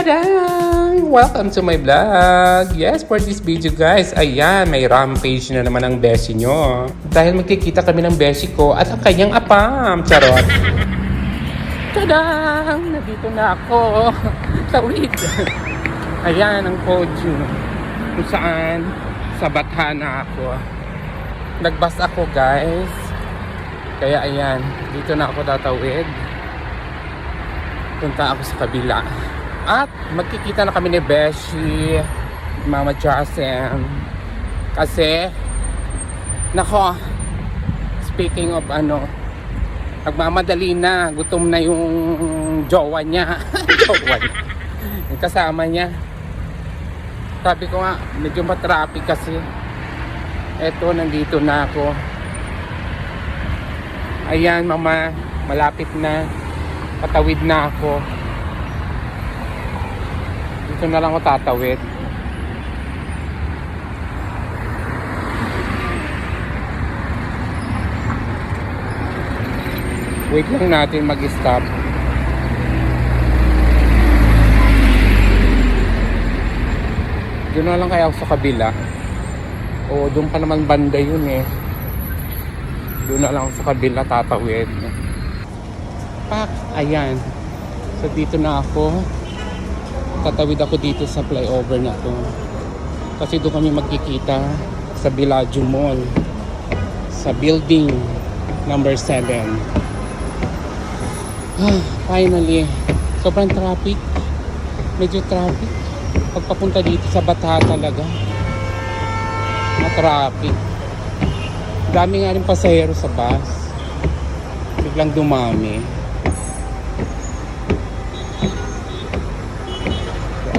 Tada! Welcome to my vlog! Yes, for this video guys, ayan, may rampage na naman ang beshi nyo. Dahil magkikita kami ng beshi ko at ang kanyang apam. Charot! Tada! Nandito na ako. Tawid! Ayan ang podium. Kung saan, sa Batha na ako. Nagbas ako guys. Kaya ayan, dito na ako tatawid. Punta ako sa kabila. At magkikita na kami ni Beshi, Mama Jasen. Kasi, nako, speaking of ano, nagmamadali na, gutom na yung jowa niya. jowa niya. Yung kasama niya. Sabi ko nga, medyo matraffic kasi. Eto, nandito na ako. Ayan, mama, malapit na. Patawid na ako. Dito na lang ako tatawid. Wait lang natin mag-stop. Doon na lang kaya ako sa kabila. O doon pa naman banda yun eh. Doon na lang ako sa kabila tatawid. Pak! Ayan. So dito na ako. Tatawid ako dito sa flyover na to. Kasi doon kami magkikita sa Bellagio Mall. Sa building number 7. Ah, finally. Sobrang traffic. Medyo traffic. Pagpapunta dito sa Bata talaga. Na traffic. Dami nga rin pasahero sa bus. Biglang dumami.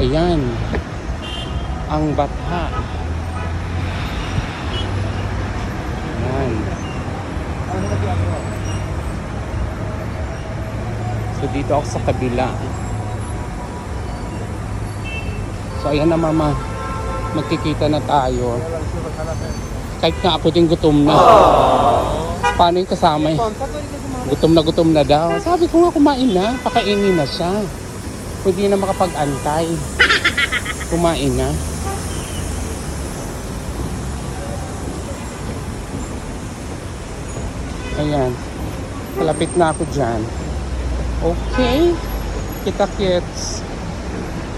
Ayan. Ang Batha. Ayan. So dito ako sa kabila. So ayan na mama. Magkikita na tayo. Kahit nga ako din gutom na. Paano yung kasama eh? Gutom na gutom na daw. Sabi ko nga kumain na. Pakainin na siya. Pwede na makapag-antay. Kumain na. Ayan. Kalapit na ako dyan. Okay. Kita kits.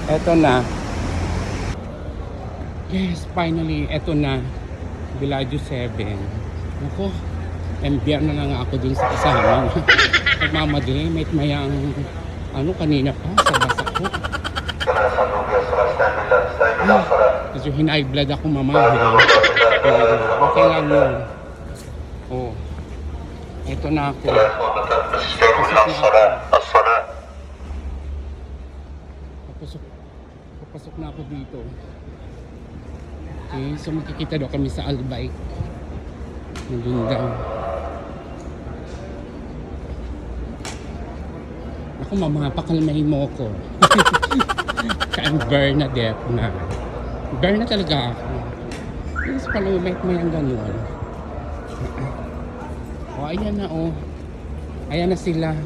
Eto na. Yes, finally, eto na. Villaggio 7. Ako, MBR na lang ako dun sa kasama. Nagmamadali, may mayang ano kanina pa, sa basa ko. Kasi hinay blood ako mamahal. Okay lang yun. Oh. Eto na ako. Papasok, papasok na ako dito. Okay, so makikita daw kami sa Albay. Nandun daw. Ako mama, pakalmahin mo ko. Kaan Bernadette na. Na talaga ako. Yes, palumit mo yung ganun. O, ayan na oh. Ayan na sila.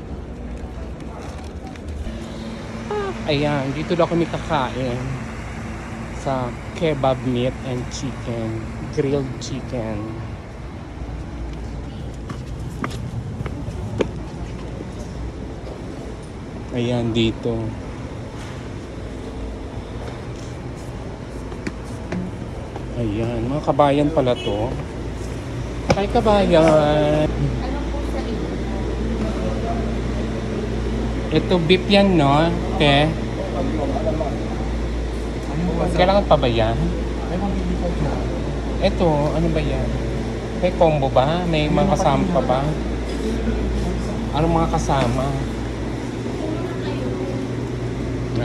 Ayan, dito daw kami kakain sa kebab meat and chicken, grilled chicken. Ayan dito. Ayan, mga kabayan pala to. Ay, kabayan. Ito beef yan, no? Te? Kailangan pa ba yan? Ito, ano ba yan? May combo ba? May mga kasama pa ba? Anong mga kasama? Ah,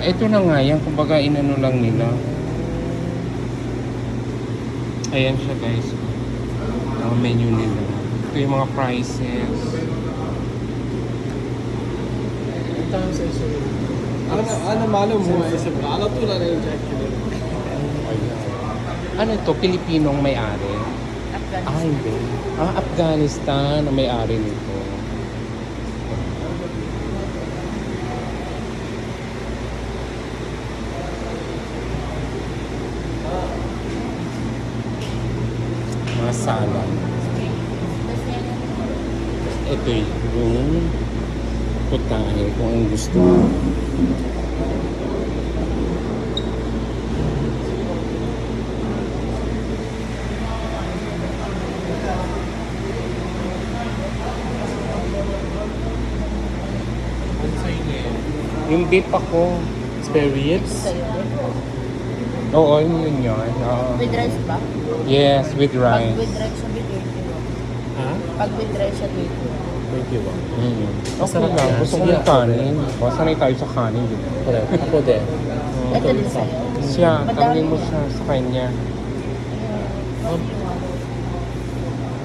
ito na nga yan, kumbaga inano lang nila. Ayan siya guys. Ang menu nila. Ito yung mga prices. Eh, ano, ano malo mo eh, sa alam to lang yung jack Ano ito? Pilipinong may-ari? Afghanistan. Ah. Ah, Afghanistan may-ari nito. Putahe kung ang gusto mo. Na yun? Yung beef ako. Spare ribs? Oo, yun yun. Oo. With rice ba? Yes, with Pag rice. with rice siya, with 21. Ha? Pag with rice siya, 21. 21. Mm. Okay Masarap lang. yan. Gusto ko Sige, ng ako kanin. O, sanay tayo sa kanin. ba? Correct. Ako din. Ito din sa'yo. Siya, Madami tanongin mo siya sa kanya.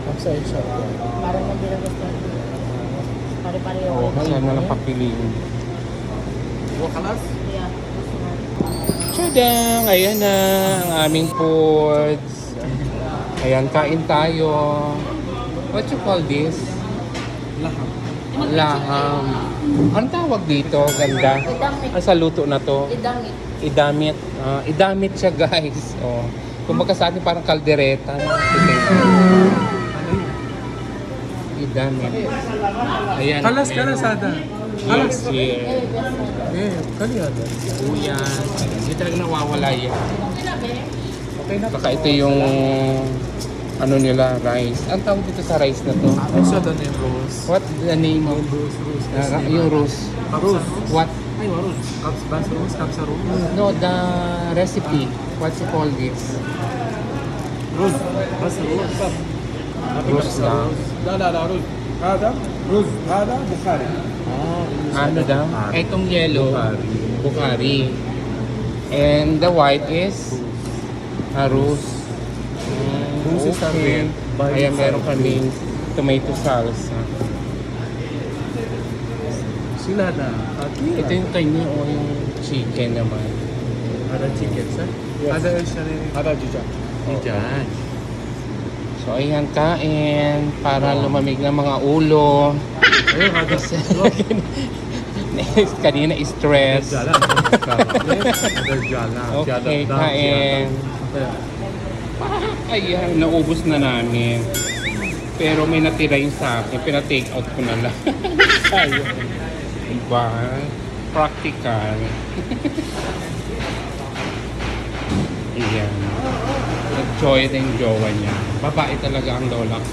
Ang sa'yo siya. Parang hindi na gusto. Pare-pareho. Oo, kayo. siya na lang papiliin. Wakalas? Yeah. Tadang! Ayan na ang aming foods. Ayan, kain tayo. What you call this? Laham. Laham. Anong tawag dito? Ganda. Idamit. Ah, sa luto na to. Idamit. Idamit. Ah, idamit siya guys. Oh. Kumbaga sa atin parang kaldereta. no? Idamit. Ayan. Kalas, kalasada. Yes, yes. Eh, best Eh, kaliyada. Uyan. Hindi talaga nawawala yan. Okay na. Baka ito yung ano nila, rice. Ang tawag dito sa rice na to? Ano siya the name Rose? What the name of? Rose, Rose. Uh, yung Rose. Rose. Ah, What? Ay, Rose. Kapsa Rose, Kapsa Rose. No, the recipe. What's it called this? Rose. Kapsa Rose. Rose lang. Da, da, da, Rose. Kada, Rose. Kada, Bukhari. Ah, ano daw? Itong yellow, Bukhari. And the white is? Ah, Arroz spices okay. namin. Kaya meron kaming tomato salsa. Sila na. Okay. Ito yung kanya o oh, yung chicken naman. Ada chicken, sir? Yes. Ada siya rin. Ada jujang. Jujang. So ayan, kain para oh. lumamig ng mga ulo. Ayun, ada. Kanina stress. Jalan. Jalan. Okay, kain. Ayan, naubos na namin. Pero may natira yung sa akin. Pina-take out ko na lang. Ayun. Diba? Practical. Ayan. Nag-joy na yung niya. Babae talaga ang lola ko.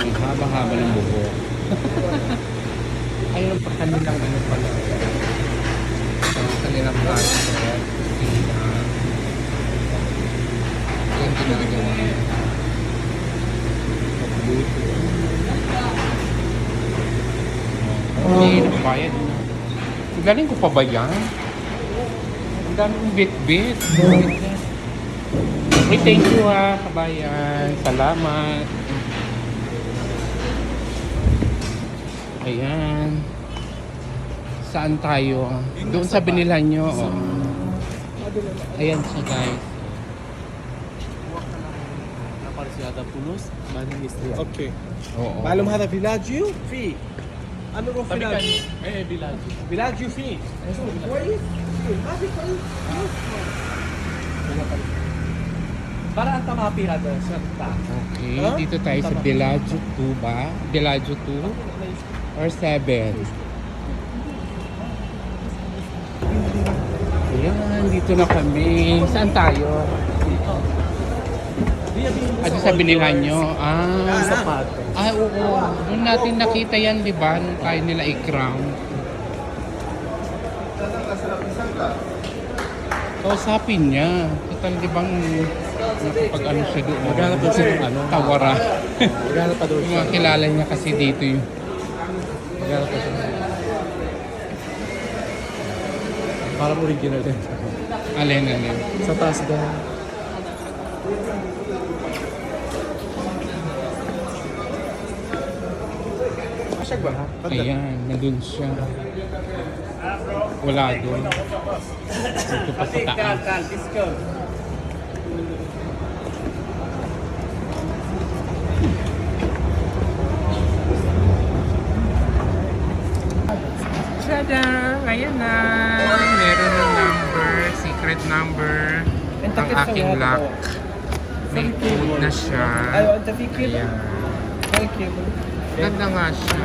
Ang haba-haba ng buhok. Ayun pa kanilang ano pala. Ang kanilang plastic. Yung ginagawa niya. Pagluto. Okay, nakabayad na. Ang galing ko pa ba yan? Ang dami kong bit-bit. Okay, thank you ha, kabayan. Salamat. Ayan. Saan tayo? Doon sa binilan nyo. Oh. Ayan siya guys. Tapulus, Bandung Istria. Okay. Oo. Malum hada villaggio fi. Ano ro Sabi ka, villaggio? eh, village. Villaggio fi. Para ang tama pila doon sa ta. Okay, dito tayo sa Tama. Bellagio 2 ba? Bellagio 2 or 7? Ayan, dito na kami. Saan tayo? Dito. Ano sa binilan nyo? Ah, Sapato. ah, oo. Doon natin nakita yan, di ba? Nung tayo nila i-crown. Kausapin niya. Total, di bang nakapag ano siya doon? Maghanap daw siya ng ano. Tawara. Maghanap pa Yung siya. mga kilala niya kasi dito yung... Maghanap pa siya. Parang original din. Alin, alin. Sa taas daw. Nasag ba? Ayan, nandun siya. Wala doon. Ito pa sa taas. Tada! Ayan na! Meron ng number, secret number, ang aking lock. May code na siya. Ayan. Thank you. Ganda nga siya.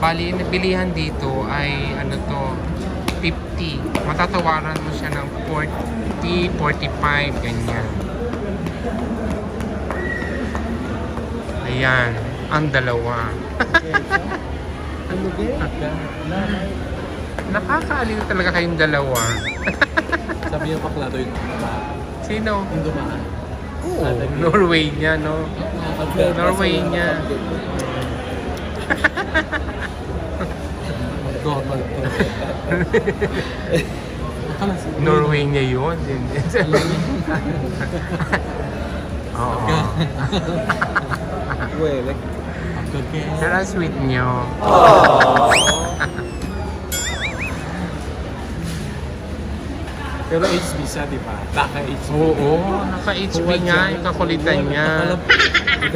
Bali, nabilihan dito ay ano to, 50. Matatawaran mo siya ng 40, 45, ganyan. Ayan, ang dalawa. Ano ba? Nakakaaliw talaga kayong dalawa. Sabi niya bakla doon. Sino? Yung dumaan. Oo, Norway niya, no? Norway niya. Normal to. Norway niya yun. Oo. Well, like. Pero ang sweet niyo. Pero HB siya, di ba? Taka HB. Oo, naka-HB nga yung kakulitan niya.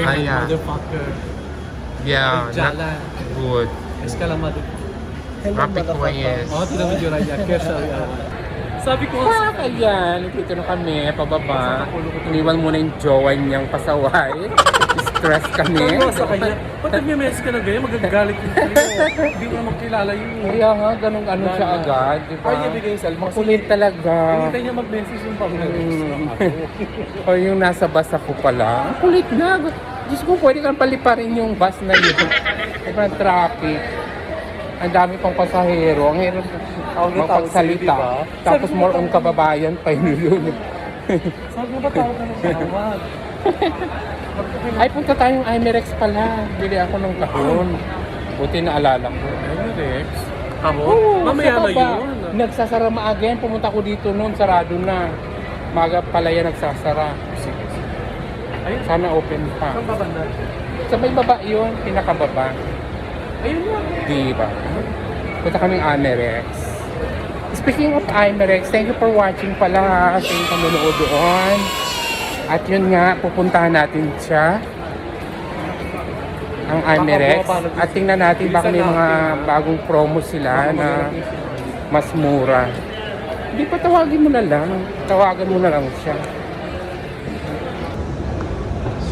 Ayan. Motherfucker. Yeah, not Jalan. good. Escalamado. Rapid yes. Oh, tinawid yung radya. Kaya sabi ko, Ah, ayan, nandito na kami, pababa. Iniwan muna yung jowa niyang pasaway. Stress kami. Ano sa kanya? Ba't nag-mess ka na ganyan? Magagalit yung sa'yo. Hindi mo makilala yun. eh. Kaya nga, ganun ano siya agad, di ba? Ay, niya bigay yung cellphone. Makulit talaga. Hintay niya mag-message yung pang Mm. o yung nasa bus ako pala. Ang kulit na. Diyos ko, pwede kang paliparin yung bus na yun. Sobrang traffic. Ang dami pang pasahero. Ang hirap na ba? Tapos more on kababayan pa yun yun. Sabi mo ba tawag ka ng tawag? Ay, punta tayong Imerex pala. Bili ako ng kahon. Buti naalala ko. Rex? Ako? Oo, Mamaya na baba. yun. Nagsasara maaga yan. Pumunta ko dito noon, sarado na. Maga pala yan nagsasara. Ayun. Sana open pa. Saan ba banda? Sa may baba yun, pinakababa. Ayun nga. Di ba? Punta kaming Amerex. Speaking of Imerex, thank you for watching pala sa yung panunood doon. At yun nga, pupuntahan natin siya. Ang Imerex. At tingnan natin baka may mga bagong promo sila na mas mura. Hindi pa tawagin mo na lang. Tawagan mo na lang siya.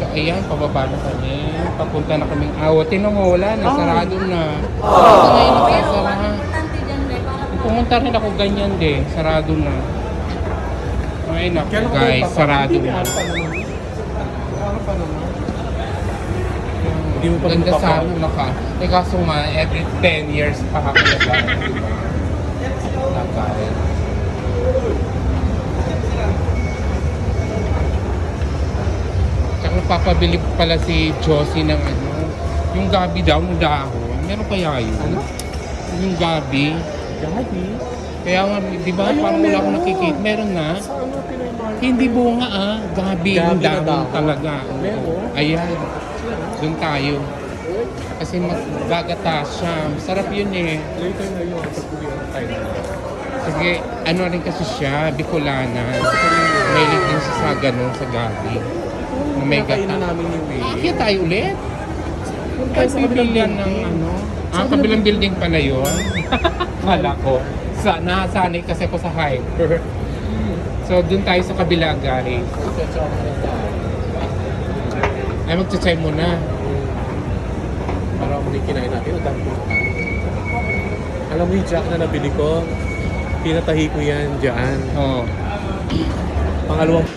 So ayan, pababa na kami. Papunta na kaming awa. Tinan mo, wala na. Sarado na. Oh. Ngayon nagsasara. Pumunta rin ako ganyan din. Sarado na. Ay naku guys, sarado na. Ano pa naman? Hindi mo pa Ganda napapa- sana naka. Eh kaso nga, every 10 years pa ako nasa. Nagkain. Tsaka papabili pala si Josie ng ano, yung gabi daw, ng dahon. Meron kaya yun? Ano? Yung gabi. Gabi? Kaya nga, di ba, parang wala akong nakikita. Meron na. Sa ano Pinoy Market? Hindi bunga ah. Gabi, yung Gabi na dahon dahon. talaga. Meron? Ayan. Doon tayo. Kasi magagata siya. Masarap yun eh. Later na yun. Sa kulihan tayo. Sige, ano rin kasi siya, Bicolana. Mahilig din siya sa ganun, sa gabi. Na may Nakainan gata. namin yung way. Kaya tayo ulit. Punta Ay, tayo sa kabilang ng building. ano. Sa Ang kabilang kabilang building pala yun. Kala ko. Sa, nasanay kasi ako sa hyper. So, dun tayo sa kabila, guys. Ay, magtsatay muna. Para may kinain natin, ang dami kain. Alam mo yung jack na nabili ko, pinatahi ko yan dyan. Oo. Pangalawang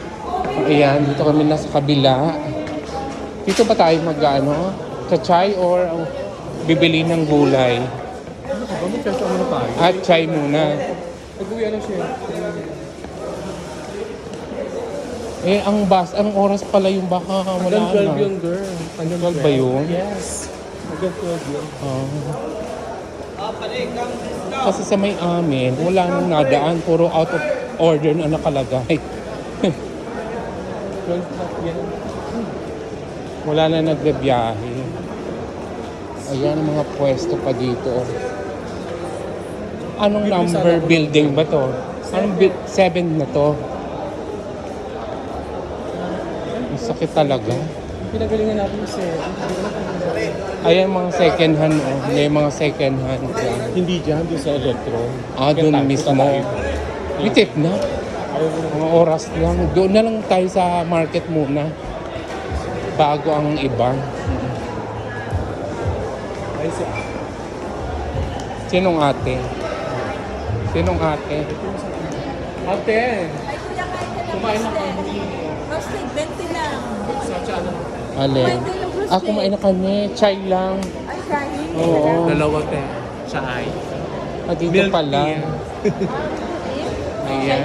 Ayan, dito kami na sa kabila. Dito ba tayo mag ano? Chachay or bibili ng gulay? Ano ka ba? Magkasa mo na tayo. At chai muna. Nag-uwi na siya. Eh, ang bus, ang oras pala yung baka wala Hanggang 12 na. yun, girl. Hanggang 12 ba yun? Yes. Hanggang 12 yun. Oo. Kasi sa may amin, wala nang nadaan. Puro out of order na nakalagay. 12 na yan. Wala na nagbibiyahe. Ayan ang mga pwesto pa dito. Anong number building ba to? Anong bi- seven na to? Ang sakit talaga. Pinagalingan natin yung 7. Hindi ko na kung Ayan mga second hand, oh. May mga second hand dyan. Hindi dyan, doon sa Electron. Ah, doon mismo. Bitik na. Mga oras lang. Doon na lang tayo sa market muna. Bago ang iba. Sinong ate? Sinong ate? Ate! Kumain na kami. Roasted, 20 lang. Sa ano? Alin? Ah, kumain na kami. Chai lang. Ay, kain. Oo. Dalawa te. Chai. Ah, dito Milk pala. tea. Ayan.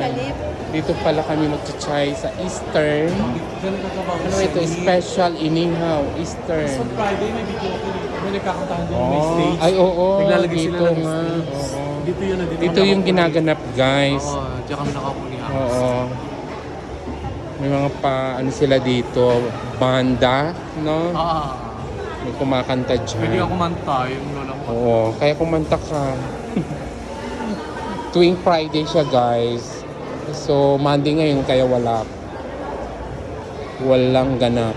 Dito pala kami magcha-chai sa Eastern. Ano ito? Special inihaw. Sa Eastern. Friday may video ko dito. May nagkakantahan doon. may Oh, stage. ay oo. Naglalagay dito sila ng nga. stage. Oo. Dito yun. Dito, Dito yung ginaganap guys. Oo, diyan kami nakapulihan. Oo. May mga pa, ano sila dito, banda, no? Ah, May kumakanta pwede ka dyan. kumanta yung lola ko. Oo, kaya kumanta ka. Tuwing Friday siya guys. So, Monday ngayon kaya wala. Walang ganap.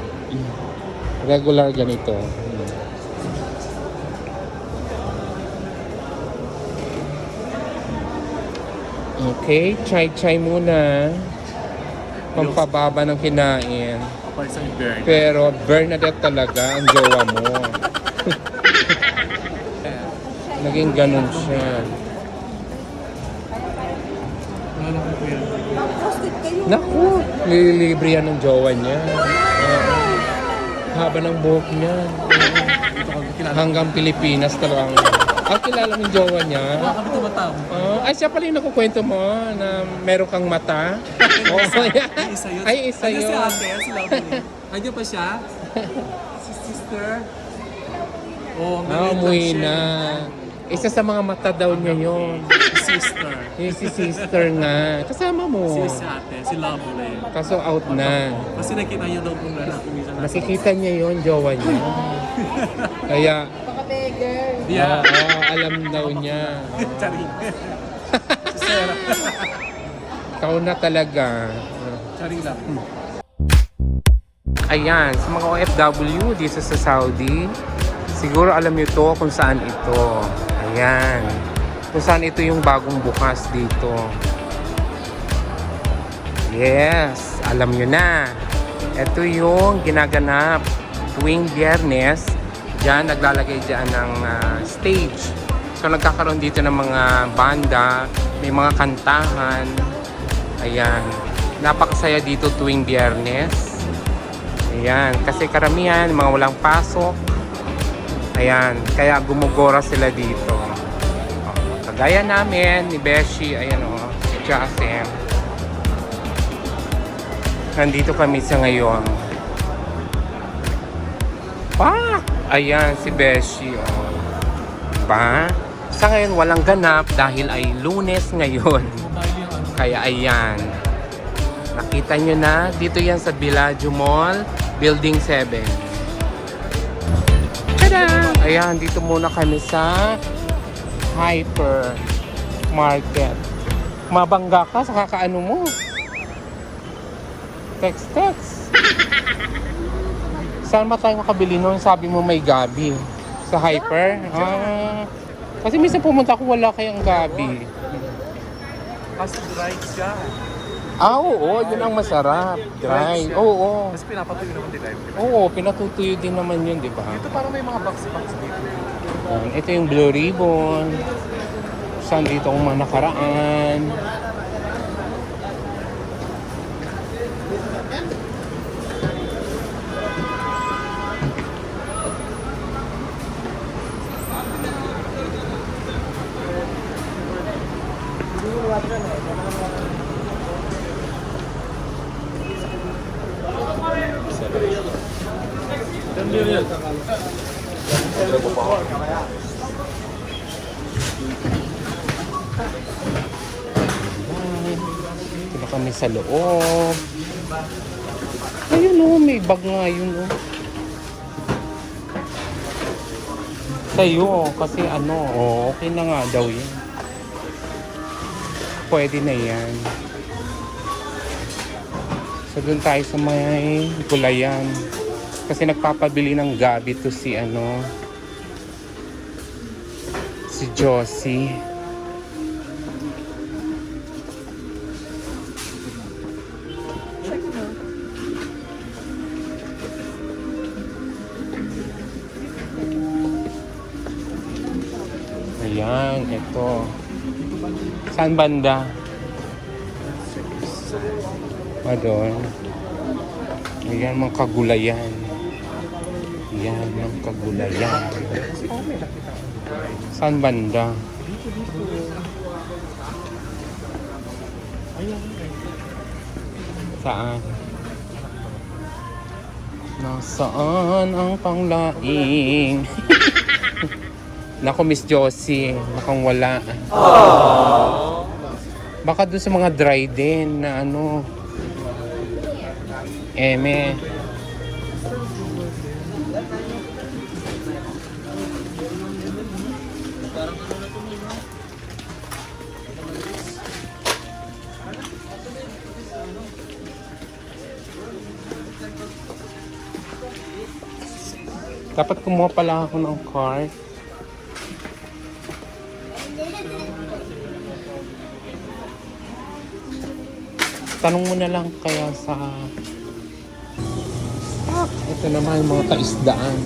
Regular ganito. Okay, chai-chai muna. Pampababa ng kinain. Pero Bernadette talaga ang jowa mo. Naging ganun siya. Naku, nililibre yan ng jowa niya. Oo. Haba ng buhok niya. Hanggang Pilipinas talagang. Ah, kilala mo yung jowa niya? Wala kami tumatawag. Oh, ay, siya pala yung nakukwento mo na meron kang mata. Oo, yan. Ay, isa yun. Ay, isa Ano si yun. ate? Si Lovely. Andiyan pa siya? Si sister? Oh, galing umuwi na. Isa sa mga mata daw niya yun. Si sister. Yung si sister nga. Kasama mo. Si si ate. Si Lovely. Kaso out na. Kasi nakita niya daw kung lalaki minsan nasa... Nakikita niya yon jowa niya. Kaya, Baka beggar. Yeah. oo, alam daw niya. Charing. si Sarah. Ikaw na talaga. Charing lang. Ayan, sa mga OFW dito sa Saudi, siguro alam niyo to kung saan ito. Ayan. Kung saan ito yung bagong bukas dito. Yes, alam niyo na. Ito yung ginaganap tuwing biyernes. Diyan, naglalagay diyan ng ah, stage. So, nagkakaroon dito ng mga banda, may mga kantahan. Ayan. Napakasaya dito tuwing biyernes. Ayan, kasi karamihan, mga walang pasok. Ayan, kaya gumugora sila dito. O, kagaya namin, ni Beshi, ayan o, si Jasem. Nandito kami sa ngayon. Pa! Ayan, si Beshi, o. Pa? Sa ngayon, walang ganap dahil ay lunes ngayon. Kaya ayan. Nakita nyo na, dito yan sa Bellagio Mall, Building 7. Tada! Ayan, dito muna kami sa Hyper Market. Mabangga ka sa kakaano mo. Text, text. Saan ba tayo makabili nun? Sabi mo may gabi. Sa Hyper? Ah, kasi minsan pumunta ako, wala kayang gabi. Kasi dry siya. Ah, oo, yun ang masarap. Dry. Oo, Kasi pinapatuloy naman nila. di ba? oo, pinatutuyo din naman yun, di ba? Dito parang may mga box-box dito. Yan, Ito yung Blue Ribbon. Saan dito ang mga nakaraan. Dito na kami sa loob. Ayun o, may bag nga yun o. Sa'yo, kasi ano, oh, okay na nga daw yan. Pwede na yan. So, doon tayo sa may gulayan. Kasi nagpapabili ng gabi to si ano, Si Josie. Ayan, ito. Saan banda? Ah. Ayan, mga kagulayan. Ayan, mga kagulayan. Saan banda? Saan? Nasaan ang panglaing? Nako, Miss Josie. Mukhang wala. Baka doon sa mga dry din na ano. Eme. Dapat kumuha pala ako ng card. Tanong mo na lang kaya sa... Ah, ito naman mga kaisdaan.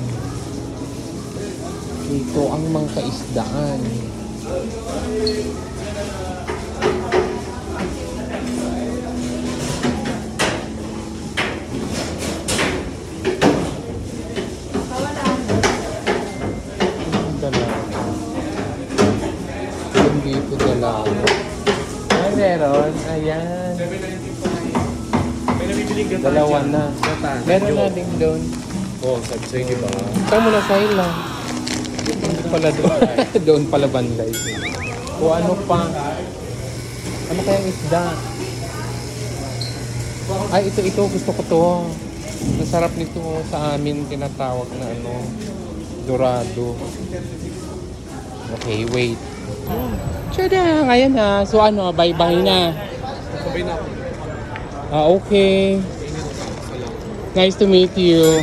Ito ang mga kaisdaan. Dalawa. Yung dito dalawa. Ay, meron. Ayan. May nabibiling gata Dalawa dyan. na. Gata. Meron Yo. na din doon. Sa'yo, di ba? Ikaw muna sa lang. Doon pala doon. doon pala banday. O ano pa? Ano kayang isda? Ay, ito, ito. Gusto ko to. Masarap nito sa amin tinatawag na ano, dorado. Okay, wait. Tada! Ngayon na. So ano, bye-bye na. Sabay na ako. Ah, okay. Nice to meet you.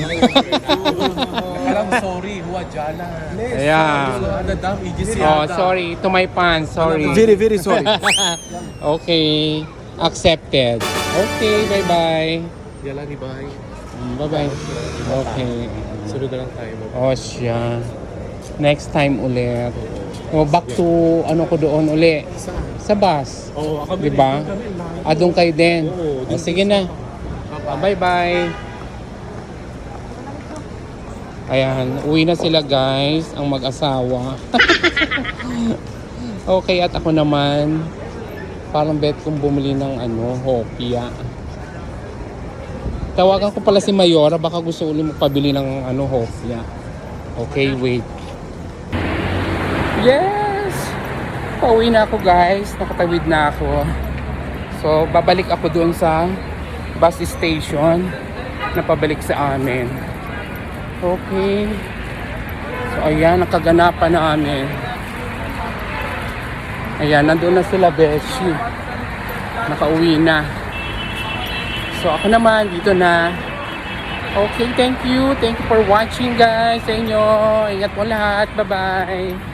Alam, sorry, huwa jala. Ayan. Ada dam, ijis Oh, sorry. To my pants. Sorry. Very, very sorry. okay. Accepted. Okay, bye-bye. Yala ni bye. Mm, Bye-bye. Okay. Sunod na lang tayo. Oh, siya. Next time ulit. Oh, back to ano ko doon uli. Sa bus. Oo, ako Di ba? Doon kayo din. Oo, Oh, sige na. Ah, bye-bye. Ayan, uwi na sila guys, ang mag-asawa. okay, at ako naman, parang bet kong bumili ng ano, hopia. Tawagan ko pala si Mayora, baka gusto ulit magpabili ng ano, hopia. Okay, wait. Yes! Pauwi na ako guys, nakatawid na ako. So, babalik ako doon sa bus station na pabalik sa amin. Okay. So, ayan, nakaganapan namin. Ayan, nandun na sila, Beshi. Nakauwi na. So, ako naman, dito na. Okay, thank you. Thank you for watching, guys, sa inyo. Ingat mo lahat. Bye-bye.